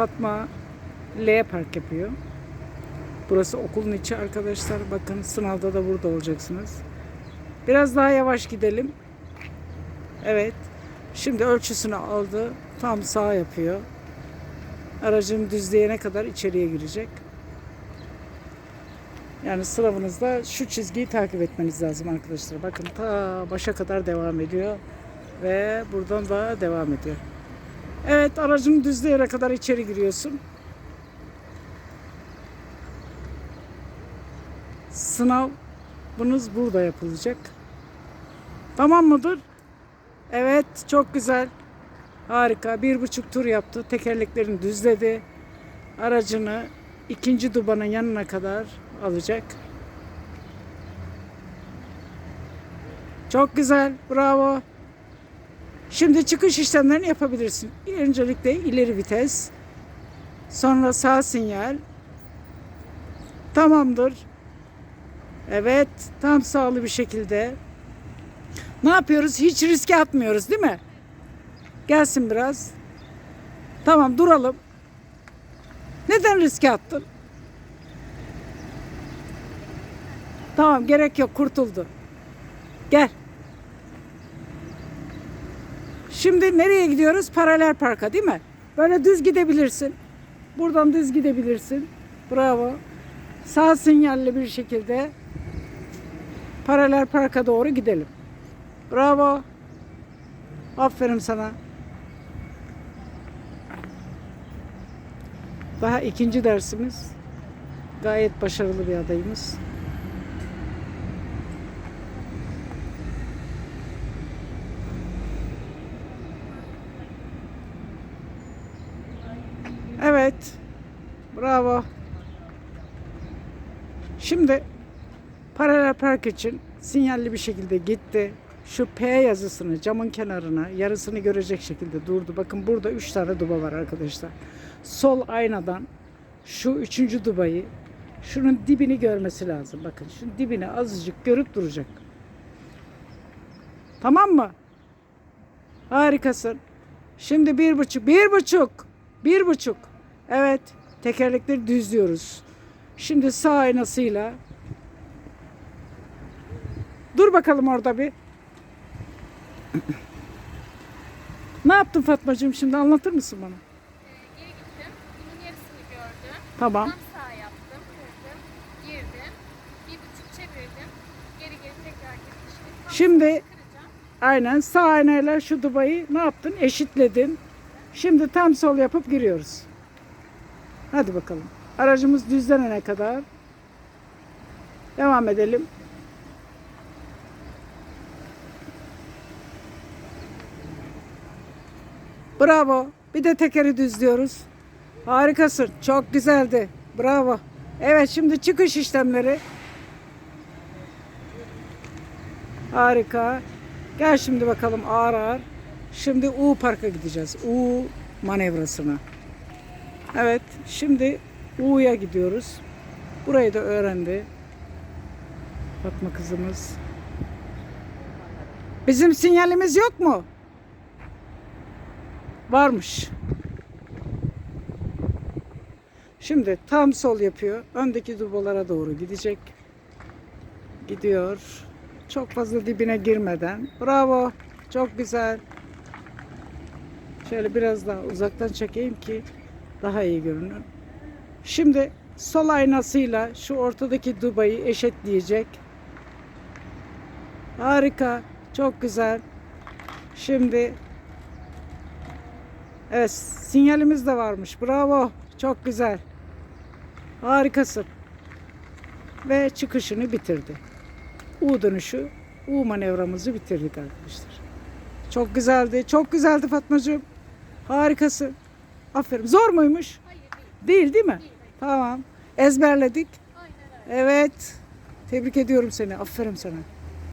Fatma L park yapıyor. Burası okulun içi arkadaşlar. Bakın sınavda da burada olacaksınız. Biraz daha yavaş gidelim. Evet. Şimdi ölçüsünü aldı. Tam sağ yapıyor. Aracını düzleyene kadar içeriye girecek. Yani sınavınızda şu çizgiyi takip etmeniz lazım arkadaşlar. Bakın ta başa kadar devam ediyor. Ve buradan da devam ediyor. Evet aracını düzleyene kadar içeri giriyorsun. Sınavınız burada yapılacak. Tamam mıdır? Evet çok güzel. Harika. Bir buçuk tur yaptı. Tekerleklerini düzledi. Aracını ikinci dubanın yanına kadar alacak. Çok güzel. Bravo. Şimdi çıkış işlemlerini yapabilirsin. Öncelikle ileri vites. Sonra sağ sinyal. Tamamdır. Evet. Tam sağlı bir şekilde. Ne yapıyoruz? Hiç riske atmıyoruz değil mi? Gelsin biraz. Tamam duralım. Neden riske attın? Tamam gerek yok kurtuldu. Gel. Şimdi nereye gidiyoruz? Paralel parka değil mi? Böyle düz gidebilirsin. Buradan düz gidebilirsin. Bravo. Sağ sinyalli bir şekilde paralel parka doğru gidelim. Bravo. Aferin sana. Daha ikinci dersimiz. Gayet başarılı bir adayımız. Evet. Bravo. Şimdi paralel park için sinyalli bir şekilde gitti. Şu P yazısını camın kenarına yarısını görecek şekilde durdu. Bakın burada üç tane duba var arkadaşlar. Sol aynadan şu üçüncü dubayı şunun dibini görmesi lazım. Bakın şunun dibini azıcık görüp duracak. Tamam mı? Harikasın. Şimdi bir buçuk, bir buçuk, bir buçuk. Evet, tekerlekleri düzlüyoruz. Şimdi sağ aynasıyla. Dur bakalım orada bir. ne yaptın Fatmacığım şimdi anlatır mısın bana? Geri gittim. Bunun yarısını gördüm. Tamam. Tam sağ yaptım. Kırdım. Girdim. Bir buçuk çevirdim. Geri geri tekrar gittim. Şimdi tam Şimdi kıracağım. aynen sağ aynayla şu dubayı ne yaptın? Eşitledin. Şimdi tam sol yapıp giriyoruz. Hadi bakalım. Aracımız düzlenene kadar devam edelim. Bravo. Bir de tekeri düzlüyoruz. Harikasın. Çok güzeldi. Bravo. Evet şimdi çıkış işlemleri. Harika. Gel şimdi bakalım ağır ağır. Şimdi U parka gideceğiz. U manevrasına. Evet. Şimdi U'ya gidiyoruz. Burayı da öğrendi. Fatma kızımız. Bizim sinyalimiz yok mu? Varmış. Şimdi tam sol yapıyor. Öndeki dubalara doğru gidecek. Gidiyor. Çok fazla dibine girmeden. Bravo. Çok güzel. Şöyle biraz daha uzaktan çekeyim ki daha iyi görünür. Şimdi sol aynasıyla şu ortadaki dubayı eşitleyecek. Harika. Çok güzel. Şimdi Evet, sinyalimiz de varmış. Bravo. Çok güzel. Harikasın. Ve çıkışını bitirdi. U dönüşü, U manevramızı bitirdik arkadaşlar. Çok güzeldi. Çok güzeldi Fatmacığım. Harikasın. Aferin. Zor muymuş? Hayır değil. Değil değil mi? Değil. Tamam. Ezberledik. Aynen öyle. Evet. Tebrik ediyorum seni. Aferin sana.